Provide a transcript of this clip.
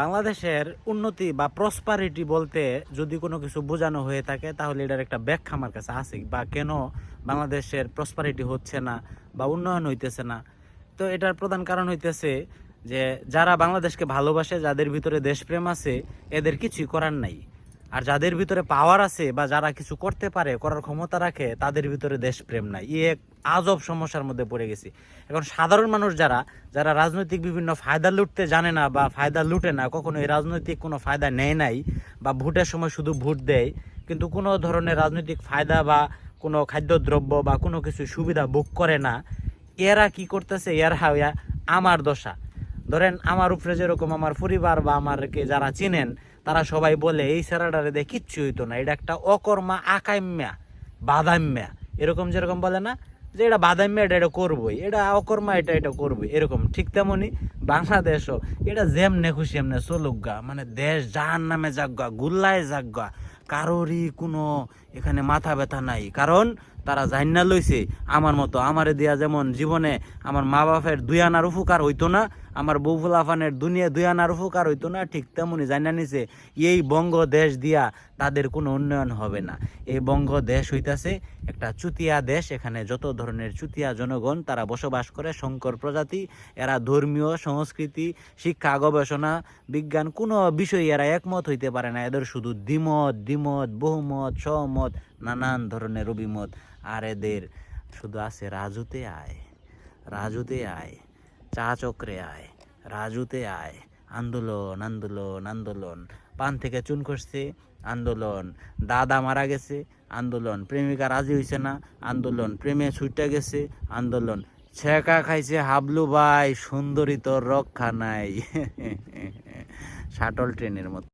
বাংলাদেশের উন্নতি বা প্রসপারিটি বলতে যদি কোনো কিছু বোঝানো হয়ে থাকে, তাহলে এটার একটা ব্যাখ্যা আমার কাছে আছে বা কেন বাংলাদেশের প্রসপারিটি হচ্ছে না বা উন্নয়ন হইতেছে না। তো এটার প্রধান কারণ হইতেছে যে, যারা বাংলাদেশকে ভালোবাসে, যাদের ভিতরে দেশপ্রেম আছে, এদের কিছুই করার নাই। আর যাদের ভিতরে পাওয়ার আছে বা যারা কিছু করতে পারে, করার ক্ষমতা রাখে, তাদের ভিতরে দেশপ্রেম নাই। ই এক আজব সমস্যার মধ্যে পড়ে গেছি। এখন সাধারণ মানুষ যারা যারা রাজনৈতিক বিভিন্ন ফায়দা লুটতে জানে না বা ফায়দা লুটে না, কখনো এই রাজনৈতিক কোনো ফায়দা নেয় নাই বা ভোটের সময় শুধু ভোট দেয়, কিন্তু কোনো ধরনের রাজনৈতিক ফায়দা বা কোনো খাদ্যদ্রব্য বা কোনো কিছু সুবিধা ভোগ করে না, এরা কি করতেছে? এরা আমার দশা। ধরেন আমার উপরে যেরকম আমার পরিবার বা আমারকে যারা চিনেন তারা সবাই বলে, এই সেরাডারে দিয়ে কিচ্ছু হইতো না। এটা একটা অকর্মা আকাম্যা বাদাম্যা এরকম যেরকম বলে না, যে এটা বাদাম্যা এটা এটা করবোই। এটা অকর্মা, এটা এটা করবোই। এরকম। ঠিক তেমনই বাংলাদেশও এটা যেমনে খুশি এমনি চলুক গা। মানে দেশ জাহান নামে যাগা গুল্লায় যাগা কারোরই কোনো এখানে মাথা ব্যথা নাই। কারণ তারা জান্না লইছে। আমার মতো আমারে দিয়া যেমন জীবনে আমার মা বাপের দুই আনার উপকার হইতো না, আমার বউ ফুলাফানের দুনিয়া দুই আনার উপকার হইতো না, ঠিক তেমনই জান্না নিছে। এই বঙ্গ দেশ দিয়া তাদের কোনো উন্নয়ন হবে না। এই বঙ্গ দেশ হইতাছে একটা চুতিয়া দেশ, এখানে যত ধরনের চুতিয়া জনগণ তারা বসবাস করে, শঙ্কর প্রজাতি, এরা ধর্মীয়, সংস্কৃতি, শিক্ষা, গবেষণা, বিজ্ঞান, কোনো বিষয়ে এরা একমত হইতে পারে না। এদের শুধু দ্বিমত দ্বিমত, বহুমত, সহমত নানান ধরনের অভিমত। আর এদের শুধু আছে রাজুতে আয় রাজুতে আয়, চা চক্রে আয়, রাজুতে আয়, আন্দোলন আন্দোলন আন্দোলন। পান থেকে চুন করছে আন্দোলন। দাদা মারা গেছে, আন্দোলন। প্রেমিকা রাজি হইছে না, আন্দোলন। প্রেমে ছুটে গেছে, আন্দোলন। ছেঁকা খাইছে হাবলু ভাই, সুন্দরী তোর রক্ষা নাই। শাটল ট্রেনের মতো।